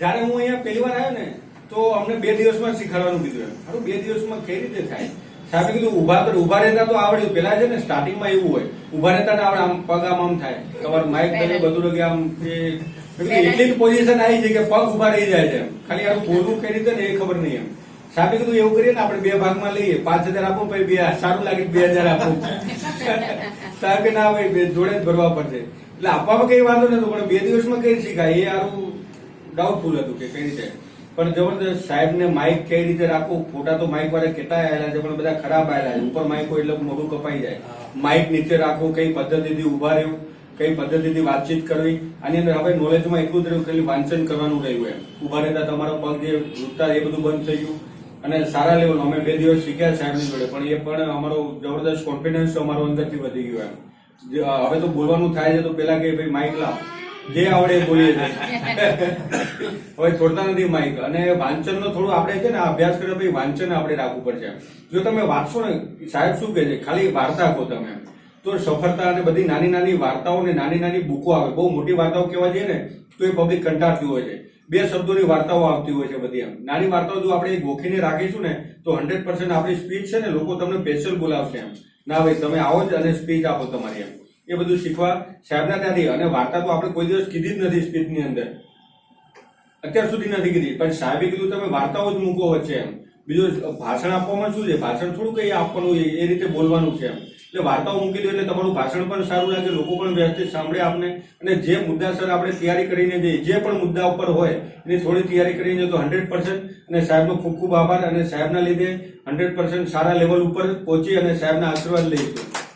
જ્યારે હું અહીંયા પહેલી વાર આવ્યો ને તો અમને બે દિવસમાં શીખવાડવાનું કીધું એમ. ખરું બે દિવસમાં કઈ રીતે થાય? સાહેબે કીધું ઊભા તો ઊભા રહેતા તો આવડ્યું પેલા છે ને સ્ટાર્ટિંગમાં એવું હોય. ઊભા રહેતા ને આવડે. આમ પગ આમ આમ થાય. તમારું માઇક બધું બધું લગે આમ એટલી જ પોઝિશન આવી છે કે પગ ઊભા રહી જાય છે એમ. ખાલી આ બોલવું કઈ રીતે ને એ ખબર નહીં એમ. સાહેબે કીધું એવું કરીએ ને આપણે બે ભાગમાં લઈએ. પાંચ હજાર આપો પછી બે સારું લાગે બે હજાર આપો. સાહેબ કે ના ભાઈ બે જોડે જ ભરવા પડશે. એટલે આપવામાં કઈ વાંધો નતો પણ બે દિવસમાં કઈ શીખાય? એ સારું ડાઉટફુલ હતું કે કઈ રીતે. પણ જબરદસ્ત સાહેબ ને માઇક કઈ રીતે રાખવું? ફોટા તો માઇક વાળા કેટલા આવેલા છે પણ બધા ખરાબ આવેલા છે. ઉપર માઇક હોય એટલે મોઢું કપાઈ જાય. માઇક નીચે રાખવું કઈ પદ્ધતિથી ઊભા રહેવું કઈ પદ્ધતિથી વાતચીત કરવી આની અંદર હવે નોલેજમાં એટલું જ રહ્યું કે વાંચન કરવાનું રહ્યું એમ. ઊભા રહેતા તમારો પગ જે ઝૂકતા એ બધું બંધ થઈ ગયું. અને સારા લેવલ અમે બે દિવસ શીખ્યા સાહેબની જોડે પણ એ પણ અમારો જબરદસ્ત કોન્ફિડન્સ અમારો અંદરથી વધી ગયો એમ. હવે તો બોલવાનું થાય છે તો પેલા કે ભાઈ માઇક લાવ. જે આવડે બોલે હવે છોડતા નથી માઇક અને વાંચનનો થોડું આપણે છે ને અભ્યાસ કર્યો ભાઈ વાંચન આપણે રાખવું પડશે જો તમે વાંચશો ને, સાહેબ શું કહે છે? ખાલી વાર્તા કહો તમે. તો સફળતા અને બધી નાની નાની વાર્તાઓ ને નાની નાની બુકો આવે. બહુ મોટી વાર્તાઓ કહેવા જઈએ ને, તો એ પબ્લિક કંટાળતી હોય છે. બે શબ્દોની વાર્તાઓ આવતી હોય છે બધી એમ. નાની વાર્તાઓ જો આપણે ગોખીને રાખીશું ને, તો હંડ્રેડ પર્સન્ટ આપણી સ્પીચ છે ને, લોકો તમને સ્પેશિયલ બોલાવશે એમ. ના ભાઈ, તમે આવો જ અને સ્પીચ આપો તમારી એમ. એ બધું શીખવા સાહેબના ત્યાંથી. અને વાર્તા તો આપણે કોઈ દિવસ કીધી જ નથી સ્પીચની અંદર. અત્યાર સુધી નથી કીધી. પણ સાહેબે કીધું, તમે વાર્તાઓ જ મૂકો વચ્ચે એમ. બીજું, ભાષણ આપવામાં શું છે? ભાષણ થોડું કંઈ આપવાનું એ રીતે બોલવાનું છે એમ. એટલે વાર્તાઓ મૂકી દો એટલે તમારું ભાષણ પણ સારું લાગે, લોકો પણ વ્યવસ્થિત સાંભળે આપને. અને જે મુદ્દાસર આપણે તૈયારી કરીને જઈએ જે પણ મુદ્દા ઉપર હોય, એની થોડી તૈયારી કરીને તો હંડ્રેડ પર્સન્ટ. અને સાહેબનો ખૂબ ખૂબ આભાર અને સાહેબના લીધે હંડ્રેડ પર્સન્ટ સારા લેવલ ઉપર પહોંચી અને સાહેબના આશીર્વાદ લઈશું.